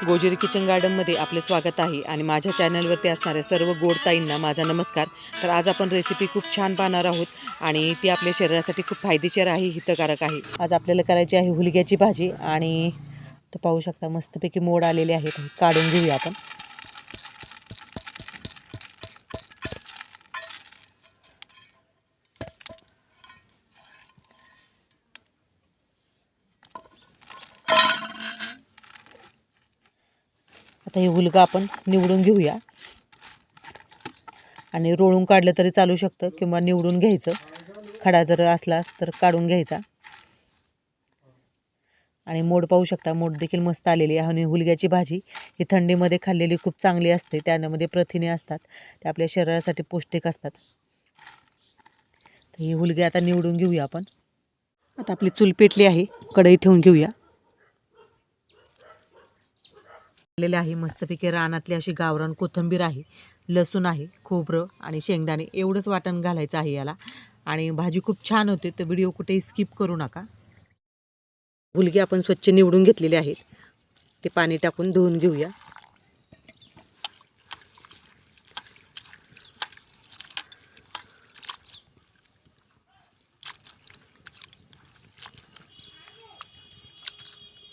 गोजेरी kitchen गार्डनमध्ये आपले स्वागत आहे आणि माझ्या चॅनलवरती असणाऱ्या सर्व गोडताईंना माझा नमस्कार. तर आज आपण रेसिपी खूप छान पाहणार आहोत आणि ती आपल्या शरीरासाठी खूप फायदेशीर आहे हितकारक आहे. आज आपल्याला करायची आहे हुलग्याची भाजी आणि तर पाहू शकता मस्तपैकी मोड आलेले आहेत काढून घेऊया आपण. आता हे हुलगा आपण निवडून घेऊया. आणि रोळून काढलं तरी चालू शकतं किंवा निवडून घ्यायचं. खडा जर असला तर काढून घ्यायचा. आणि मोड पाहू शकता मोड देखील मस्त आलेली आहे. आणि हुलग्याची भाजी ही थंडीमध्ये खाल्लेली खूप चांगली असते. त्यामध्ये प्रथिने असतात. ते आपल्या शरीरासाठी पौष्टिक असतात. तर ही हुलगी आता निवडून घेऊया आपण. आता आपली चूल पेटली आहे. कढई ठेवून घेऊया. आलेले आहे. मस्तपैकी रानातली अशी गावरान कोथिंबीर आहे. लसूण आहे खोबरं आणि शेंगदाणे. एवढंच वाटण घालायचं आहे याला. आणि भाजी खूप छान होते तर व्हिडिओ कुठेही स्किप करू नका. गुलगी आपण स्वच्छ निवडून घेतलेले आहेत ते पाणी टाकून धुवून घेऊया.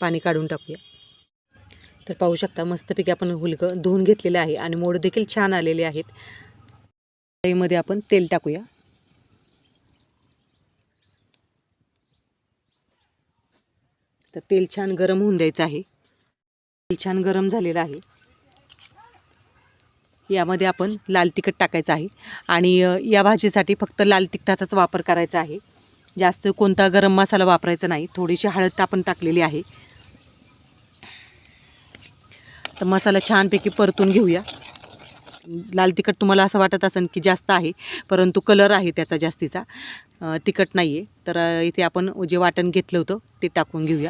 पाणी काढून टाकूया. तर पाहू शकता मस्तपैकी आपण हुलगं धुवून घेतलेलं आहे आणि मोड देखील छान आलेले आहेत. कढईमध्ये आपण तेल टाकूया. तर तेल छान गरम होऊन द्यायचं आहे. तेल छान गरम झालेलं आहे. यामध्ये आपण लाल तिखट टाकायचं आहे आणि या भाजीसाठी फक्त लाल तिखटाचाच वापर करायचा आहे. जास्त कोणता गरम मसाला वापरायचा नाही. थोडीशी हळद आपण टाकलेली आहे. तर मसाला छानपैकी परतून घेऊया. लाल तिखट तुम्हाला असं वाटत असेल की जास्त आहे परंतु कलर आहे त्याचा जास्तीचा. तिखट नाही आहे तर इथे आपण जे वाटण घेतलं होतं ते टाकून घेऊया.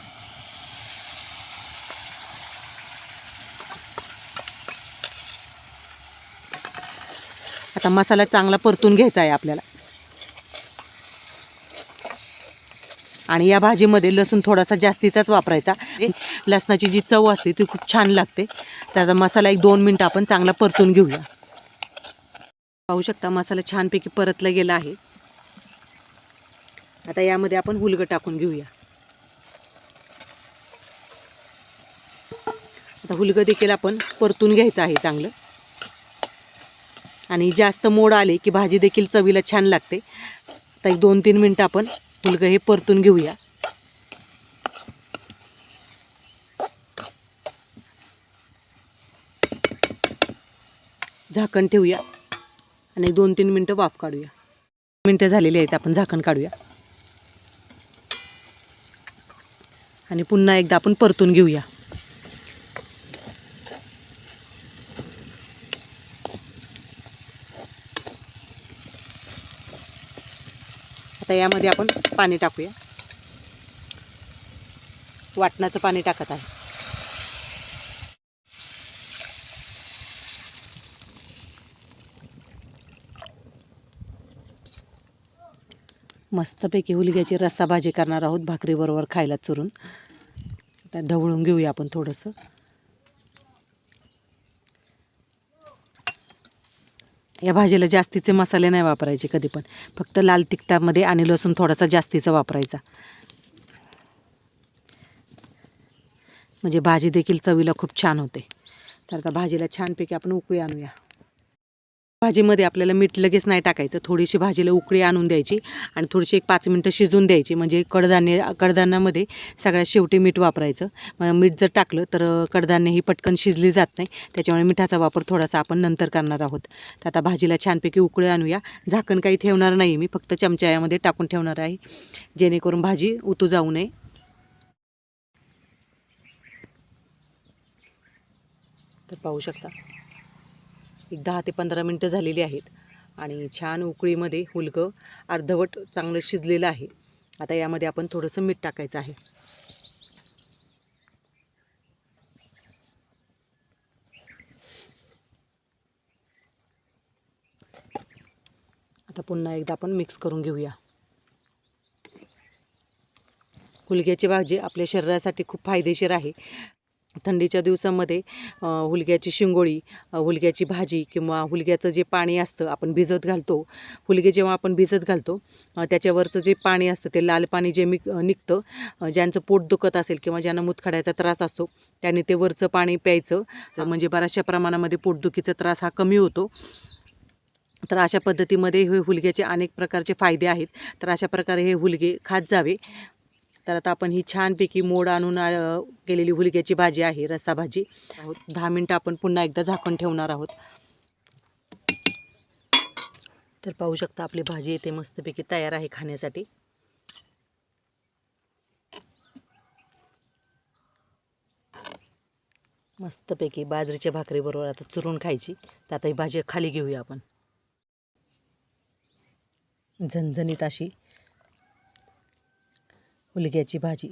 आता मसाला चांगला परतून घ्यायचा आहे आपल्याला. आणि या भाजीमध्ये लसूण थोडासा जास्तीचाच वापरायचा. लसणाची जी चव असते ती खूप छान लागते. त्याचा मसाला एक दोन मिनटं आपण चांगला परतून घेऊया. पाहू शकता मसाला छानपैकी परतला गेला आहे. आता यामध्ये आपण हुलगं टाकून घेऊया. आता हुलगं देखील आपण परतून घ्यायचं आहे चांगलं. आणि जास्त मोड आले की भाजी देखील चवीला छान लागते. तर एक दोन तीन मिनटं आपण हुलगं हे परतून घेऊया. झाकण ठेवूया आणि दोन तीन मिनटं वाफ काढूया. मिनटं झालेली आहेत आपण झाकण काढूया. आणि पुन्हा एकदा आपण परतून घेऊया. आता यामध्ये आपण पाणी टाकूया. वाटणाचं पाणी टाकत आहे. मस्तपैकी हुलग्याची रस्सा भाजी करणार आहोत भाकरीबरोबर खायला चुरून. आता ढवळून घेऊया आपण थोडंसं. या भाजीला जास्तीचे मसाले नाही वापरायचे कधी पण. फक्त लाल तिखटामध्ये आणि लसूण थोडासा जास्तीचा वापरायचा. म्हणजे भाजी देखील चवीला खूप छान होते. तर आता भाजीला छानपैकी आपण उकळी आणूया. भाजीमध्ये आपल्याला मीठ लगेच नाही टाकायचं. थोडीशी भाजीला उकळी आणून द्यायची आणि थोडीशी एक पाच मिनटं शिजून द्यायची. म्हणजे कडधान्य कडधान्यामध्ये सगळ्यात शेवटी मीठ वापरायचं. मग मीठ जर टाकलं तर कडधान्य ही पटकन शिजली जात नाही. त्याच्यामुळे मिठाचा वापर थोडासा आपण नंतर करणार आहोत. तर आता भाजीला छानपैकी उकळी आणूया. झाकण काही ठेवणार नाही मी. फक्त चमच्यामध्ये टाकून ठेवणार आहे. जेणेकरून भाजी उतू जाऊ नये. तर पाहू शकता. एक दहा ते पंधरा मिनटं झालेली आहेत. आणि छान उकळीमध्ये हुलगं अर्धवट चांगलं शिजलेलं आहे. आता यामध्ये आपण थोडंसं मीठ टाकायचं आहे. आता पुन्हा एकदा आपण मिक्स करून घेऊया. हुलग्याची भाजी आपल्या शरीरासाठी खूप फायदेशीर आहे. थंडीच्या दिवसामध्ये हुलग्याची शिंगोळी हुलग्याची भाजी किंवा हुलग्याचं जे पाणी असतं आपण भिजत घालतो हुलगे जेव्हा आपण भिजत घालतो त्याच्यावरचं जे पाणी असतं ते लाल पाणी जे मिक निघतं ज्यांचं पोट दुखत असेल किंवा ज्यांना मुतखड्याचा त्रास असतो त्यांनी ते वरचं पाणी प्यायचं. म्हणजे बऱ्याचशा प्रमाणामध्ये पोटदुखीचा त्रास हा कमी होतो. तर अशा पद्धतीमध्ये हे हुलग्याचे अनेक प्रकारचे फायदे आहेत. तर अशा प्रकारे हे हुलगे खात जावे. तर आता आपण ही छानपैकी मोड आणून केलेली हुलग्याची भाजी आहे रस्सा भाजी. आहोत. दहा मिनटं आपण पुन्हा एकदा झाकण ठेवणार आहोत. तर पाहू शकता आपली भाजी इथे मस्तपैकी तयार आहे खाण्यासाठी. मस्तपैकी बाजरीच्या भाकरीबरोबर आता चुरून खायची. तर आता ही भाजी खाली घेऊया आपण. झणझणीत अशी हुलग्याची भाजी.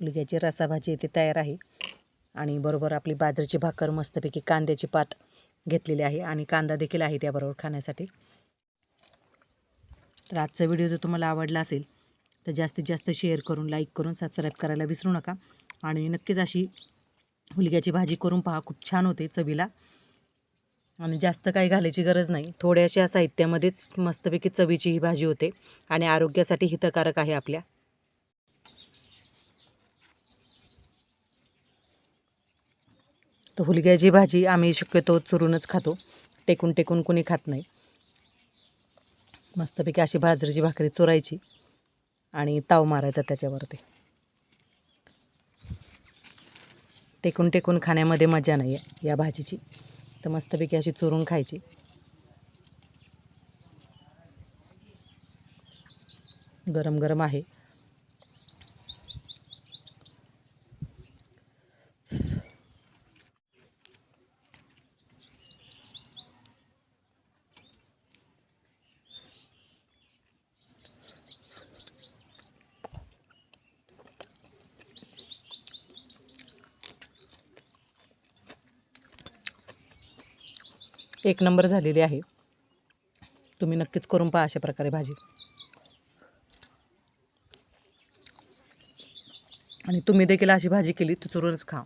हुलग्याची रसा भाजी इथे तयार आहे. आणि बरोबर आपली बाजरीची भाकर मस्तपैकी कांद्याची पात घेतलेली आहे आणि कांदा देखील आहे त्याबरोबर खाण्यासाठी. तर आजचा व्हिडिओ जर तुम्हाला आवडला असेल तर जास्तीत जास्त शेअर करून लाईक करून सबस्क्राईब करायला विसरू नका. आणि नक्कीच अशी हुलग्याची भाजी करून पहा खूप छान होते चवीला. आणि जास्त काही घालायची गरज नाही. थोड्याशा साहित्यामध्येच मस्तपैकी चवीची ही भाजी होते आणि आरोग्यासाठी हितकारक आहे आपल्या. तर हुलग्याची भाजी आम्ही शक्यतो चुरूनच खातो. टेकून टेकून कोणी खात नाही. मस्तपैकी अशी बाजरीची भाकरी चुरायची आणि ताव मारायचा त्याच्यावरती. टेकून टेकून खाण्यामध्ये मजा नाही आहे या भाजीची. तर मस्तपैकी अशी चुरून खायची. गरम गरम आहे. एक नंबर झालेली आहे. तुम्ही नक्कीच करून पहा अशा प्रकारे भाजी. आणि तुम्ही देखील अशी भाजी केली तर चुरूनच खा.